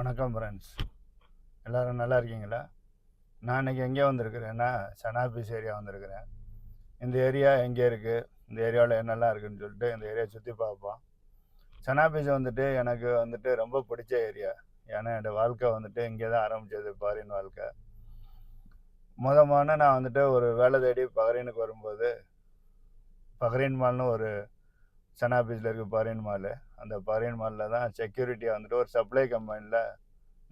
வணக்கம் ஃப்ரெண்ட்ஸ் எல்லோரும் நல்லா இருக்கீங்களா? நான் இன்றைக்கி எங்கே வந்திருக்கிறேன்னா சனாபீஸ் ஏரியா வந்திருக்கிறேன். இந்த ஏரியா எங்கே இருக்குது இந்த ஏரியாவில் என்னெல்லாம் இருக்குதுன்னு சொல்லிட்டு இந்த ஏரியா சுற்றி பார்ப்போம். சனாபீஸ் வந்துட்டு எனக்கு வந்துட்டு ரொம்ப பிடிச்ச ஏரியா ஏன்னா என்னோடய வாழ்க்கை வந்துட்டு இங்கே தான் ஆரம்பித்தது பாரின் வாழ்க்கை. முத நான் வந்துட்டு ஒரு வேலை தேடி பகரீனுக்கு வரும்போது பகரீன் மால்னு ஒரு சனாபீஸில் இருக்குது பாரின் மாலு அந்த பஹ்ரைன் மாலில் தான் செக்யூரிட்டியாக வந்துட்டு ஒரு சப்ளை கம்பெனியில்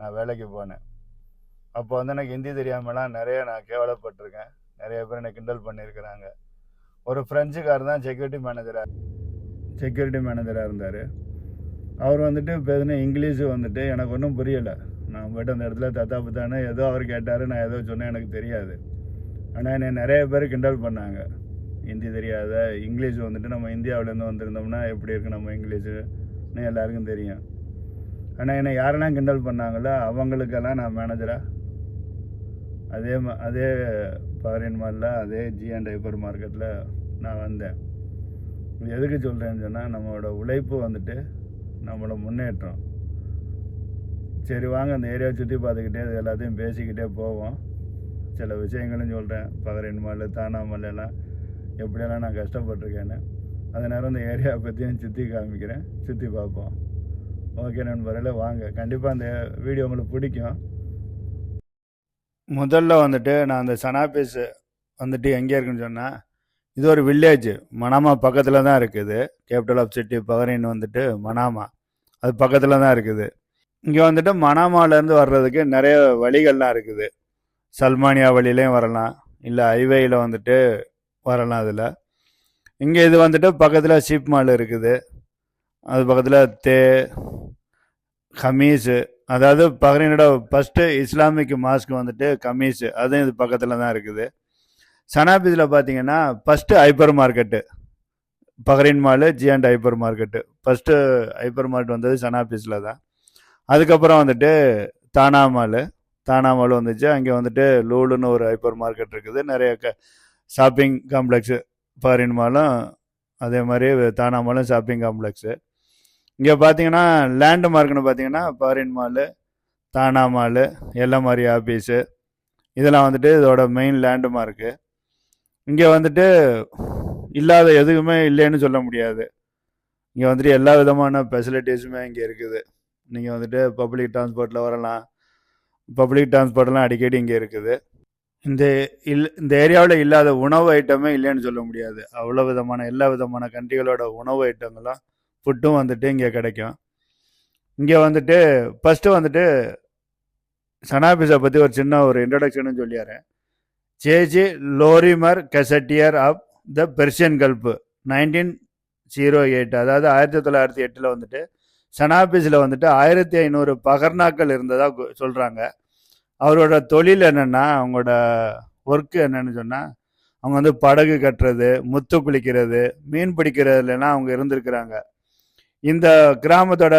நான் வேலைக்கு போனேன். அப்போ வந்து எனக்கு ஹிந்தி தெரியாமலாம் நிறைய நான் கேவலப்பட்டிருக்கேன். நிறைய பேர் என்னை கிண்டல் பண்ணியிருக்கிறாங்க. ஒரு ஃப்ரெஞ்சுக்கார் தான் செக்யூரிட்டி மேனேஜராக செக்யூரிட்டி மேனேஜராக இருந்தார். அவர் வந்துட்டு பேசின இங்கிலீஷு வந்துட்டு எனக்கு ஒன்றும் புரியலை. நான் போய்ட்டு அந்த இடத்துல தத்தா புத்தானே ஏதோ அவர் கேட்டார் நான் ஏதோ சொன்னேன் எனக்கு தெரியாது. ஆனால் என்னை நிறைய பேர் கிண்டல் பண்ணாங்க. ஹிந்தி தெரியாத இங்கிலீஷ் வந்துட்டு நம்ம இந்தியாவிலேருந்து வந்திருந்தோம்னா எப்படி இருக்குது நம்ம இங்கிலீஷுன்னு எல்லாருக்கும் தெரியும். ஆனால் என்னை யாரெல்லாம் கிண்டல் பண்ணாங்களோ அவங்களுக்கெல்லாம் நான் மேனேஜராக அதே மா அதே ஃபாரின் மாலில் அதே ஜிஎன் ஹைப்பர் மார்க்கெட்டில் நான் வந்தேன். இது எதுக்கு சொல்கிறேன்னு சொன்னால் நம்மளோட உழைப்பு வந்துட்டு நம்மளோட முன்னேற்றம். சரி வாங்க அந்த ஏரியாவை சுற்றி பார்த்துக்கிட்டே இது எல்லாத்தையும் பேசிக்கிட்டே போவோம். சில விஷயங்களும் சொல்கிறேன் பகரின் மால் தானா எல்லாம். எப்படியெல்லாம் நான் கஷ்டப்பட்டிருக்கேன்னு அந்த நேரம் இந்த ஏரியாவை பற்றியும் சுற்றி காமிக்கிறேன். சுற்றி பார்ப்போம். ஓகே நண்பர்களே வாங்க. கண்டிப்பாக அந்த வீடியோ உங்களுக்கு பிடிக்கும். முதல்ல வந்துட்டு நான் அந்த சனாபீஸ் வந்துட்டு எங்கே இருக்குன்னு சொன்னால் இது ஒரு வில்லேஜ் மனாமா பக்கத்தில் தான் இருக்குது. கேபிட்டல் ஆஃப் சிட்டி பஹ்ரைன் வந்துட்டு மனாமா அது பக்கத்தில் தான் இருக்குது. இங்கே வந்துட்டு மனாமாலேருந்து வர்றதுக்கு நிறைய வழிகள்லாம் இருக்குது. சல்மானியா வழியிலையும் வரலாம். இல்லை ஹைவேயில் வந்துட்டு வரலாம் அதில் இங்கே இது வந்துட்டு பக்கத்தில் ஷீப் மால் இருக்குது. அது பக்கத்தில் தே கமீஸு அதாவது பஹ்ரைனோட ஃபஸ்ட்டு இஸ்லாமிக் மாஸ்க் வந்துட்டு கமீஸு அதுவும் இது பக்கத்தில் தான் இருக்குது. சனாபீஸில் பார்த்தீங்கன்னா first hyper market Bahrain mall giant hyper market first hyper market வந்தது சனாபீஸில் தான். அதுக்கப்புறம் வந்துட்டு தானா மாலு தானா மால் வந்துச்சு. அங்கே வந்துட்டு லூலுன்னு ஒரு ஹைப்பர் மார்க்கெட் இருக்குது. நிறைய க ஷாப்பிங் காம்ப்ளெக்ஸு ஃபாரின் மாலும் அதே மாதிரி தானா மாலும் ஷாப்பிங் காம்ப்ளெக்ஸு இங்கே பார்த்தீங்கன்னா லேண்டு மார்க்னு பார்த்தீங்கன்னா ஃபாரின் மாலு தானா மாலு எல்லமாரி ஆஃபீஸு இதெல்லாம் வந்துட்டு இதோட மெயின் லேண்டு மார்க்கு இங்கே வந்துட்டு இல்லாத எதுவுமே இல்லைன்னு சொல்ல முடியாது. இங்கே வந்துட்டு எல்லா விதமான ஃபெசிலிட்டிஸுமே இங்கே இருக்குது. நீங்கள் வந்துட்டு பப்ளிக் டிரான்ஸ்போர்ட்டில் வரலாம். பப்ளிக் டிரான்ஸ்போர்ட்லாம் அடிக்கடி இங்கே இருக்குது. இந்த இல் இந்த ஏரியாவில் இல்லாத உணவு ஐட்டமே இல்லைன்னு சொல்ல முடியாது. அவ்வளோ விதமான எல்லா விதமான கண்ட்ரிகளோட உணவு ஐட்டங்களும் ஃபுட்டும் வந்துட்டு இங்கே கிடைக்கும். இங்கே வந்துட்டு ஃபஸ்ட்டு வந்துட்டு சனாபிஸை பற்றி ஒரு சின்ன ஒரு இன்ட்ரடக்ஷனும் சொல்லியாரேன் J G Lorimer gazetteer of the Persian gulf nineteen zero eight அதாவது ஆயிரத்தி தொள்ளாயிரத்தி எட்டில் வந்துட்டு சனாபிஸில் வந்துட்டு ஆயிரத்தி ஐநூறு பகர்னாக்கள் இருந்ததாக சொல்கிறாங்க அவரோட தொழில் என்னென்னா அவங்களோட ஒர்க்கு என்னென்னு சொன்னால் அவங்க வந்து படகு கட்டுறது முத்து குளிக்கிறது மீன் பிடிக்கிறதுலாம் அவங்க இருந்திருக்கிறாங்க. இந்த கிராமத்தோட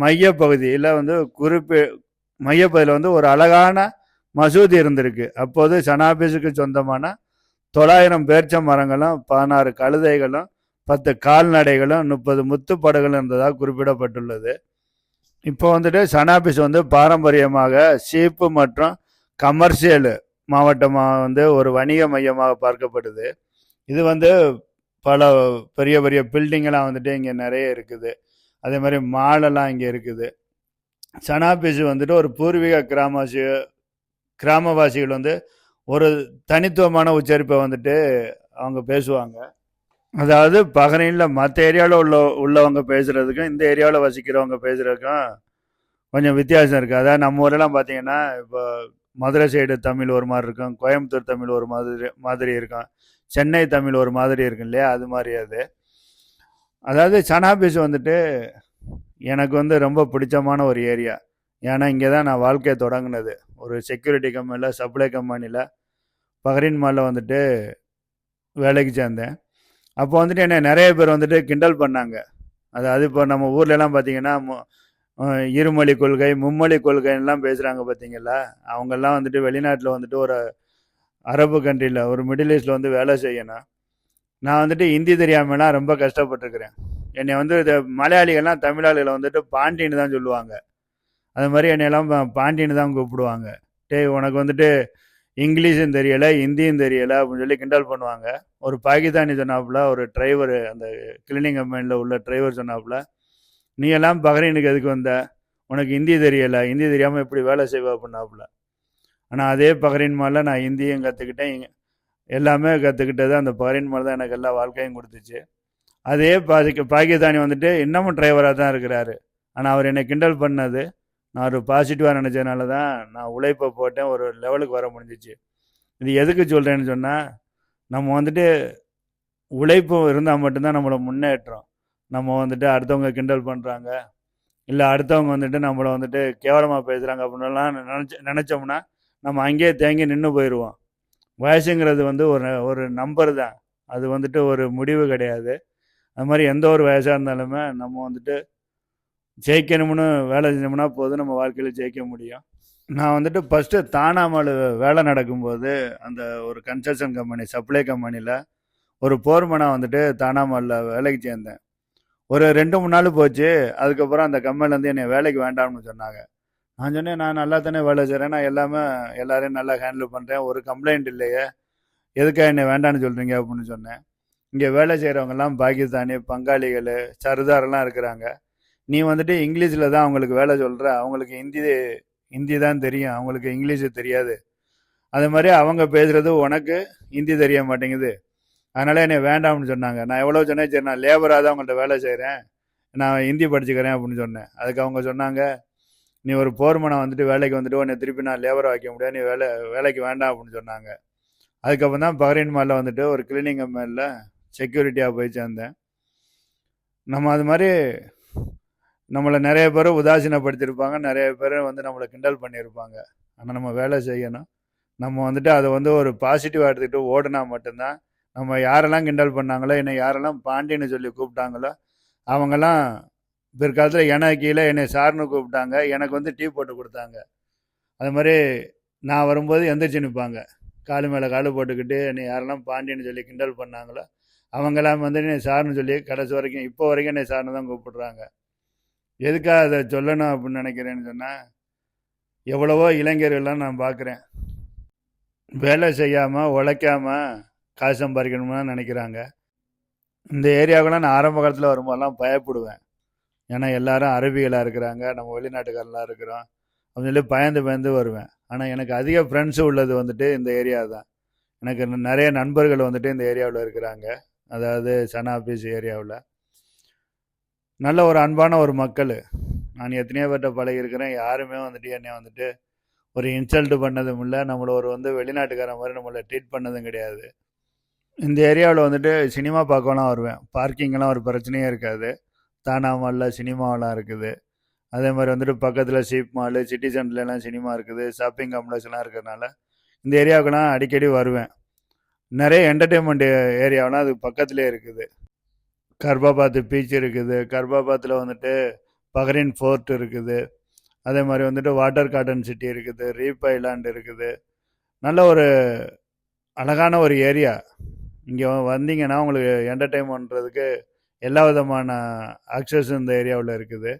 மையப்பகுதியில் வந்து குறிப்பி மையப்பகுதியில் வந்து ஒரு அழகான மசூதி இருந்திருக்கு. அப்போது சனாபீஸுக்கு சொந்தமான தொள்ளாயிரம் பேர்ச்ச மரங்களும் பதினாறு கழுதைகளும் பத்து கால்நடைகளும் முப்பது முத்துப்படகுகளும் இருந்ததாக குறிப்பிடப்பட்டுள்ளது. இப்போ வந்துட்டு சனாபீஸ் வந்து பாரம்பரியமாக சீப்பு மற்றும் கமர்ஷியல் மாவட்டமாக வந்து ஒரு வணிக மையமாக பார்க்கப்படுது. இது வந்து பல பெரிய பெரிய பில்டிங்கெல்லாம் வந்துட்டு இங்கே நிறைய இருக்குது. அதே மாதிரி மாலெல்லாம் இங்கே இருக்குது. சனாபீஸ் வந்துட்டு ஒரு பூர்வீக கிராமவாசி கிராமவாசிகள் வந்து ஒரு தனித்துவமான உச்சரிப்பை வந்துட்டு அவங்க பேசுவாங்க. அதாவது பஹ்ரைனில் மற்ற ஏரியாவில் உள்ள உள்ளவங்க பேசுகிறதுக்கும் இந்த ஏரியாவில் வசிக்கிறவங்க பேசுகிறதுக்கும் கொஞ்சம் வித்தியாசம் இருக்குது அதாவது நம்ம ஊரெல்லாம் பார்த்தீங்கன்னா இப்போ மதுரை சைடு தமிழ் ஒரு மாதிரி இருக்கும். கோயம்புத்தூர் தமிழ் ஒரு மாதிரி மாதிரி இருக்கும். சென்னை தமிழ் ஒரு மாதிரி இருக்கும் இல்லையா? அது மாதிரி அது. அதாவது சனாபீஸ் வந்துட்டு எனக்கு வந்து ரொம்ப பிடிச்சமான ஒரு ஏரியா. ஏன்னா இங்கே தான் நான் வாழ்க்கையை தொடங்கினது. ஒரு செக்யூரிட்டி கம்பெனியில் சப்ளை கம்பெனியில் பஹ்ரைன் மாலில் வந்துட்டு வேலைக்கு சேர்ந்தேன். அப்போ வந்துட்டு என்னை நிறைய பேர் வந்துட்டு கிண்டல் பண்ணாங்க. அதாவது இப்போ நம்ம ஊர்லலாம் பார்த்தீங்கன்னா இருமொழி கொள்கை மும்மொழி கொள்கைன்னெலாம் பேசுகிறாங்க பார்த்தீங்களா அவங்கெல்லாம் வந்துட்டு வெளிநாட்டில் வந்துட்டு ஒரு அரபு கண்ட்ரியில் ஒரு மிடில் ஈஸ்டில் வந்து வேலை செய்யணும். நான் வந்துட்டு ஹிந்தி தெரியாமலாம் ரொம்ப கஷ்டப்பட்டுருக்கிறேன். என்னை வந்து இந்த மலையாளிகள்லாம் தமிழாளிகளை வந்துட்டு பாண்டின்னு தான் சொல்லுவாங்க. அது மாதிரி என்னையெல்லாம் பா- தான் கூப்பிடுவாங்க. டேய் உனக்கு வந்துட்டு இங்கிலீஷும் தெரியலை ஹிந்தியும் தெரியலை அப்படின்னு சொல்லி கிண்டல் பண்ணுவாங்க. ஒரு பாகிஸ்தானி சொன்னாப்புல ஒரு டிரைவர் அந்த கிளீனிங் கம்பெனியில் உள்ள டிரைவர் சொன்னாப்புல நீ எல்லாம் பஹ்ரைனுக்கு எதுக்கு வந்த? உனக்கு ஹிந்தி தெரியலை. ஹிந்தி தெரியாமல் எப்படி வேலை செய்வா பண்ணாப்புல ஆனால் அதே பஹ்ரைன் மாதிரில நான் ஹிந்தியும் கற்றுக்கிட்டேன் எல்லாமே கற்றுக்கிட்டது அந்த பஹ்ரைன் மாதிரி தான் எனக்கு எல்லா வாழ்க்கையும் கொடுத்துச்சு. அதே பாதிக்கு பாகிஸ்தானி வந்துட்டு இன்னமும் டிரைவராக தான் இருக்கிறாரு. ஆனால் அவர் என்னை கிண்டல் பண்ணது. நான் ஒரு பாசிட்டிவாக நினச்சதுனால தான் நான் உழைப்பை போட்டேன். ஒரு லெவலுக்கு வர முடிஞ்சிச்சு. இது எதுக்கு சொல்கிறேன்னு சொன்னால் நம்ம வந்துட்டு உழைப்பு இருந்தால் மட்டும்தான் நம்மளை முன்னேற்றம். நம்ம வந்துட்டு அடுத்தவங்க கிண்டல் பண்ணுறாங்க இல்லை அடுத்தவங்க வந்துட்டு நம்மளை வந்துட்டு கேவலமாக பேசுகிறாங்க அப்படின்லாம் நினச்ச நினச்சோம்னா நம்ம அங்கேயே தேங்கி நின்று போயிடுவோம் வயசுங்கிறது வந்து ஒரு ஒரு நம்பர் தான். அது வந்துட்டு ஒரு முடிவு கிடையாது. அது மாதிரி எந்த ஒரு வயசாக இருந்தாலுமே நம்ம வந்துட்டு ஜெயிக்கணும்னு வேலை செஞ்சோம்னா போதும். நம்ம வாழ்க்கையில் ஜெயிக்க முடியும். நான் வந்துட்டு ஃபஸ்ட்டு தானாமல் வேலை நடக்கும்போது அந்த ஒரு கன்ஸ்ட்ரக்ஷன் கம்பெனி சப்ளை கம்பெனியில் ஒரு போர்மனாக வந்துட்டு தானாமல்ல வேலைக்கு சேர்ந்தேன். ஒரு ரெண்டு மூணு நாள் போச்சு. அதுக்கப்புறம் அந்த கம்பெனிலேருந்து என்னை வேலைக்கு வேண்டாம்னு சொன்னாங்க. நான் சொன்னேன் நான் நல்லா தானே வேலை செய்கிறேன் நான் எல்லாமே எல்லாரையும் நல்லா ஹேண்டில் பண்ணுறேன் ஒரு கம்ப்ளைண்ட் இல்லையே. எதுக்காக என்னை வேண்டாம்னு சொல்கிறீங்க அப்படின்னு சொன்னேன். இங்கே வேலை செய்கிறவங்கெல்லாம் பாகிஸ்தானி பங்காளிகள் சர்தாரெல்லாம் இருக்கிறாங்க. நீ வந்துட்டு இங்கிலீஷில் தான் அவங்களுக்கு வேலை சொல்கிற அவங்களுக்கு ஹிந்தி ஹிந்தி தான் தெரியும். அவங்களுக்கு இங்கிலீஷு தெரியாது. அது மாதிரி அவங்க பேசுகிறது உனக்கு ஹிந்தி தெரிய மாட்டேங்குது. அதனால் என்னை வேண்டாம்னு சொன்னாங்க. நான் எவ்வளோ சொன்னேன் சரி நான் லேபராக தான் அவங்கள்ட்ட வேலை செய்கிறேன் நான் ஹிந்தி படிச்சுக்கிறேன் அப்படின்னு சொன்னேன். அதுக்கு அவங்க சொன்னாங்க நீ ஒரு போர்மனை வந்துட்டு வேலைக்கு வந்துட்டு உன்னை திருப்பி நான் லேபரை வைக்க முடியாது. நீ வேலை வேலைக்கு வேண்டாம் அப்படின்னு சொன்னாங்க. அதுக்கப்புறம் தான் பஹ்ரைன் மாலில் வந்துட்டு ஒரு கிளீனிங் கம்பெனியில் செக்யூரிட்டியாக போய் சேர்ந்தேன். நம்ம அது மாதிரி நம்மளை நிறைய பேர் உதாசீனப்படுத்தியிருப்பாங்க நிறைய பேர் வந்து நம்மளை கிண்டல் பண்ணியிருப்பாங்க. ஆனால் நம்ம வேலை செய்யணும். நம்ம வந்துட்டு அதை வந்து ஒரு பாசிட்டிவாக எடுத்துக்கிட்டு ஓடினா மட்டும்தான் நம்ம யாரெல்லாம் கிண்டல் பண்ணாங்களோ என்னை யாரெல்லாம் பாண்டியன்னு சொல்லி கூப்பிட்டாங்களோ அவங்கெல்லாம் பிற்காலத்தில் எனக்கு கீழே என்னை சார்னு கூப்பிட்டாங்க எனக்கு வந்து டீ போட்டு கொடுத்தாங்க. அது மாதிரி நான் வரும்போது எந்திரிச்சு நிற்பாங்க. காலு மேலே காலு போட்டுக்கிட்டு என்னை யாரெல்லாம் பாண்டியன்னு சொல்லி கிண்டல் பண்ணாங்களோ அவங்கெல்லாம் வந்து என்னை சார்னு சொல்லி கடைசி வரைக்கும் இப்போ வரைக்கும் என்னை சார்னு தான் கூப்பிடுறாங்க. எதுக்காக அதை சொல்லணும் அப்படின்னு நினைக்கிறேன்னு சொன்னால் எவ்வளவோ இளைஞர்கள்லாம் நான் பார்க்குறேன். வேலை செய்யாமல் உழைக்காமல் காசு சம்பாதிக்கணும்னு நினைக்கிறாங்க. இந்த ஏரியாவுக்குலாம் நான் ஆரம்ப காலத்தில் வரும்போதெல்லாம் பயப்படுவேன். ஏன்னா எல்லாரும் அரபிகளாக இருக்கிறாங்க நம்ம வெளிநாட்டுக்காரெலாம் இருக்கிறோம். அப்படின்னு சொல்லி பயந்து பயந்து வருவேன். ஆனால் எனக்கு அதிக ஃப்ரெண்ட்ஸு உள்ளது வந்துட்டு இந்த ஏரியா தான். எனக்கு நிறைய நண்பர்கள் வந்துட்டு இந்த ஏரியாவில் இருக்கிறாங்க. அதாவது சனாபீஸ் ஏரியாவில். நல்ல ஒரு அன்பான ஒரு மக்கள். நான் எத்தனையோ பேர்கிட்ட பழகியிருக்கிறேன். யாருமே வந்துட்டு என்னை வந்துட்டு ஒரு இன்சல்ட் பண்ணதும் இல்லை. நம்மளை ஒரு வந்து வெளிநாட்டுக்கார மாதிரி நம்மளை ட்ரீட் பண்ணதும் கிடையாது. இந்த ஏரியாவில் வந்துட்டு சினிமா பார்க்கலாம் வருவேன். பார்க்கிங்கெல்லாம் ஒரு பிரச்சனையே இருக்காது. தானா மாலில் சினிமாவெலாம் இருக்குது. அதே மாதிரி வந்துட்டு பக்கத்தில் சீப் மாலு சிட்டி சென்டர்லாம் சினிமா இருக்குது. ஷாப்பிங் காம்ப்ளெக்ஸ்லாம் இருக்கிறதுனால இந்த ஏரியாவுக்குலாம் அடிக்கடி வருவேன். நிறைய என்டர்டெயின்மெண்ட் ஏரியாவெலாம் அது பக்கத்துலேயே இருக்குது. கர்பாபாத் பீச் இருக்குது. கர்பாபாத்தில் வந்துட்டு பஹரின் ஃபோர்ட் இருக்குது. அதே மாதிரி வந்துட்டு வாட்டர் கார்டன் சிட்டி இருக்குது. ரீப் ஐலாண்ட் இருக்குது. நல்ல ஒரு அழகான ஒரு ஏரியா இங்கே வந்தீங்கன்னா உங்களுக்கு என்டர்டைன் பண்ணுறதுக்கு எல்லா விதமான ஆக்சஸும் இந்த ஏரியாவில் இருக்குது.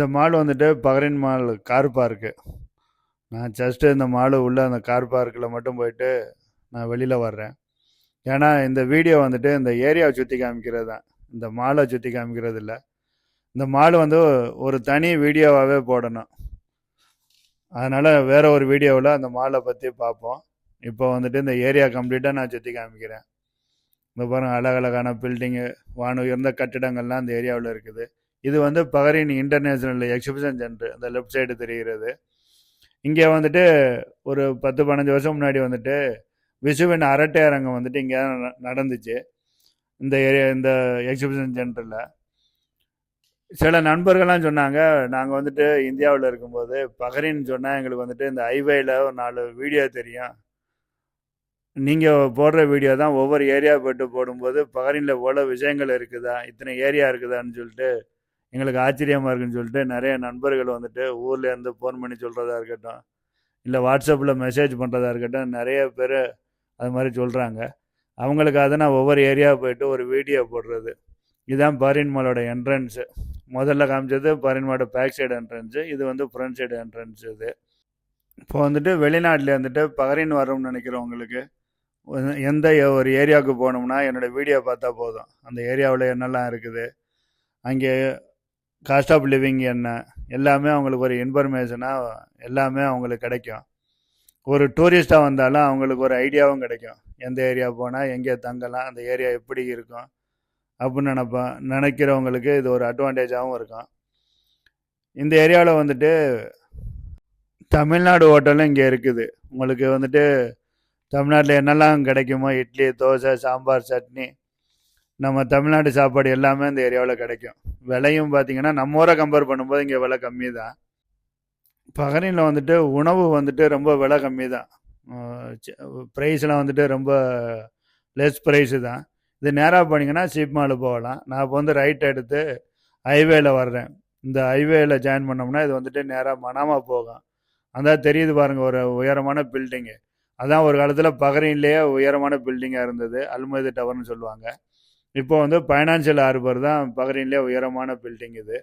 இந்த மால் வந்துட்டு பகரின் மால் கார் பார்க்கு நான் ஜஸ்ட்டு இந்த மால் உள்ளே அந்த கார் பார்க்கில் மட்டும் போயிட்டு நான் வெளியில் வர்றேன். ஏன்னா இந்த வீடியோ வந்துட்டு இந்த ஏரியாவை சுற்றி காமிக்கிறது. தான் இந்த மாலை சுற்றி காமிக்கிறது இல்லை. இந்த மால் வந்து ஒரு தனி வீடியோவாகவே போடணும். அதனால் வேறு ஒரு வீடியோவில் அந்த மாலை பற்றி பார்ப்போம். இப்போ வந்துட்டு இந்த ஏரியா கம்ப்ளீட்டாக நான் சுற்றி காமிக்கிறேன். இந்த பாருங்கள் அழகழகான பில்டிங்கு வான உயர்ந்த கட்டிடங்கள்லாம் அந்த ஏரியாவில் இருக்குது. இது வந்து பகரின் இன்டர்நேஷ்னல் எக்ஸிபிஷன் சென்டர் அந்த லெஃப்ட் சைடு தெரிகிறது. இங்கே வந்துட்டு ஒரு பத்து பதினஞ்சு வருஷம் முன்னாடி வந்துட்டு விசுவின் அரட்டை அரங்கம் வந்துட்டு இங்கே நடந்துச்சு. இந்த ஏரியா இந்த எக்ஸிபிஷன் சென்டரில் சில நண்பர்கள்லாம் சொன்னாங்க நாங்கள் வந்துட்டு இந்தியாவில் இருக்கும்போது பஹ்ரைன் சொன்னால் எங்களுக்கு வந்துட்டு இந்த ஹைவேயில் ஒரு நாலு வீடியோ தெரியும். நீங்கள் போடுற வீடியோ தான் ஒவ்வொரு ஏரியா போட்டு போடும்போது பகரினில் இவ்வளோ விஷயங்கள் இருக்குதா இத்தனை ஏரியா இருக்குதான்னு சொல்லிட்டு எங்களுக்கு ஆச்சரியமாக இருக்குன்னு சொல்லிட்டு நிறைய நண்பர்கள் வந்துட்டு ஊர்லேருந்து ஃபோன் பண்ணி சொல்கிறதா இருக்கட்டும் இல்லை வாட்ஸ்அப்பில் மெசேஜ் பண்ணுறதா இருக்கட்டும் நிறைய பேர் அது மாதிரி சொல்கிறாங்க அவங்களுக்காக நான் ஒவ்வொரு ஏரியா போயிட்டு ஒரு வீடியோ போடுறது. இதுதான் பஹ்ரைன் மாலோட என்ட்ரன்ஸு முதல்ல காமிச்சது பஹ்ரைன் மாலோட பேக் சைடு என்ட்ரன்ஸு இது வந்து ஃப்ரண்ட் சைடு என்ட்ரன்ஸ் இது. இப்போ வந்துட்டு வெளிநாட்டில் வந்துட்டு பஹ்ரைன் வரோம்னு நினைக்கிறவங்களுக்கு எந்த ஒரு ஏரியாவுக்கு போகணும்னா என்னோடய வீடியோ பார்த்தா போதும். அந்த ஏரியாவில் என்னெல்லாம் இருக்குது? அங்கே காஸ்ட் ஆஃப் லிவிங் என்ன எல்லாமே அவங்களுக்கு ஒரு இன்ஃபர்மேஷனாக எல்லாமே அவங்களுக்கு கிடைக்கும். ஒரு டூரிஸ்ட்டாக வந்தாலும் அவங்களுக்கு ஒரு ஐடியாவும் கிடைக்கும். எந்த ஏரியா போனால் எங்கே தங்கலாம் அந்த ஏரியா எப்படி இருக்கும் அப்படின்னு நினப்பேன் நினைக்கிறவங்களுக்கு இது ஒரு அட்வான்டேஜாகவும் இருக்கும். இந்த ஏரியாவில் வந்துட்டு தமிழ்நாடு ஹோட்டலும் இங்கே இருக்குது. உங்களுக்கு வந்துட்டு தமிழ்நாட்டில் என்னெல்லாம் கிடைக்குமோ இட்லி தோசை சாம்பார் சட்னி நம்ம தமிழ்நாடு சாப்பாடு எல்லாமே இந்த ஏரியாவில் கிடைக்கும். விலையும் பார்த்தீங்கன்னா நம்ம ஊரை கம்பேர் பண்ணும்போது இங்கே விலை கம்மி தான் பஹ்ரைனில் வந்துட்டு உணவு வந்துட்டு ரொம்ப விலை கம்மி தான் ப்ரைஸ்லாம் வந்துட்டு ரொம்ப லெஸ் ப்ரைஸு தான். இது நேராக போனீங்கன்னா சீப் மாலு போகலாம். நான் இப்போ வந்து ரைட் எடுத்து ஹைவேல வர்றேன். இந்த ஹைவேல ஜாயின் பண்ணோம்னா இது வந்துட்டு நேராக மனாமா போகும். அந்த தெரியுது பாருங்கள் ஒரு உயரமான பில்டிங்கு அதான் ஒரு காலத்தில் பகரின்லேயே உயரமான பில்டிங்காக இருந்தது. அல்மது டவர்னு சொல்லுவாங்க. இப்போ வந்து பைனான்சியல் ஹார்பர் தான் பஹ்ரைன்லேயே உயரமான பில்டிங் இது.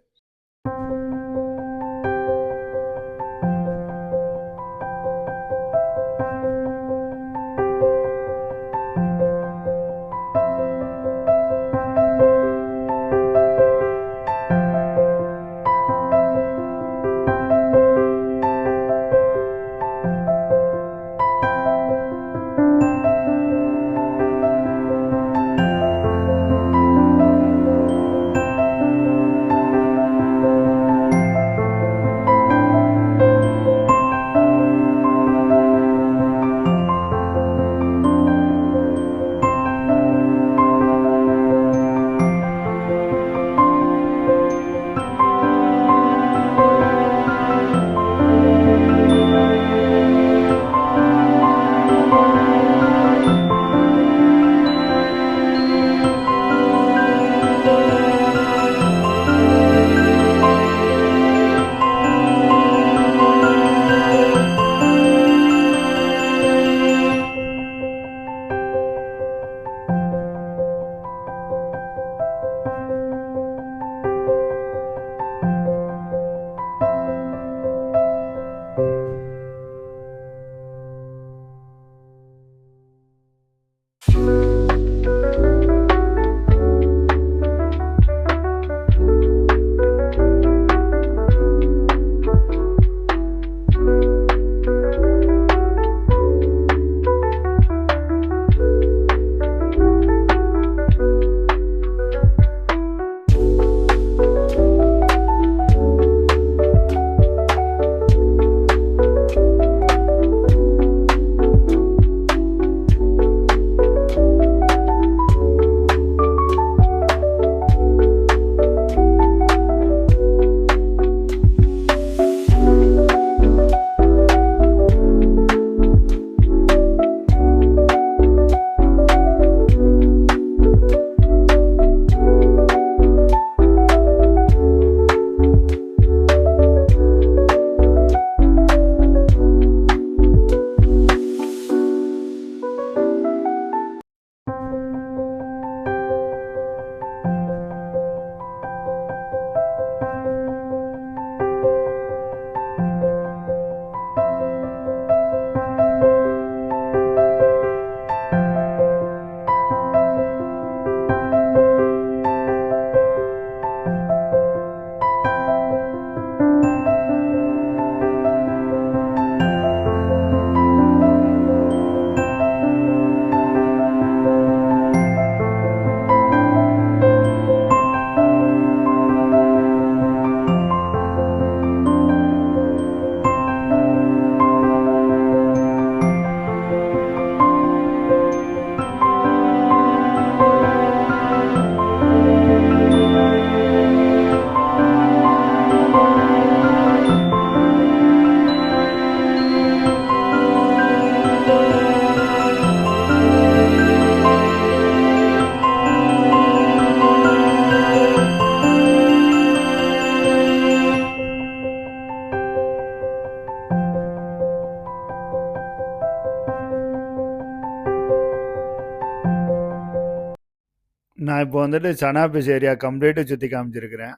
நான் இப்போ வந்துட்டு சனாபிஸ் ஏரியா கம்ப்ளீட்டாக சுற்றி காமிச்சிருக்கிறேன்.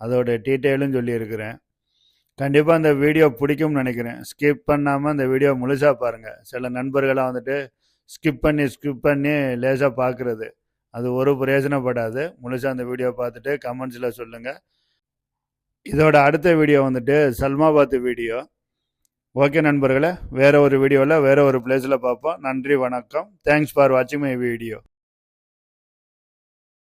அதோட டீட்டெயிலும் சொல்லியிருக்கிறேன். கண்டிப்பாக அந்த வீடியோ பிடிக்கும்னு நினைக்கிறேன். ஸ்கிப் பண்ணாமல் அந்த வீடியோ முழுசாக பாருங்கள் சில நண்பர்களாக வந்துட்டு ஸ்கிப் பண்ணி ஸ்கிப் பண்ணி லேசாக பார்க்குறது அது ஒரு பிரயோஜனப்படாது. முழுசாக அந்த வீடியோ பார்த்துட்டு கமெண்ட்ஸில் சொல்லுங்கள் இதோட அடுத்த வீடியோ வந்துட்டு சல்மாபாத் வீடியோ ஓகே நண்பர்களே வேறு ஒரு வீடியோவில் வேறு ஒரு பிளேஸில் பார்ப்போம். நன்றி வணக்கம். தேங்க்ஸ் ஃபார் வாட்சிங் மை வீடியோ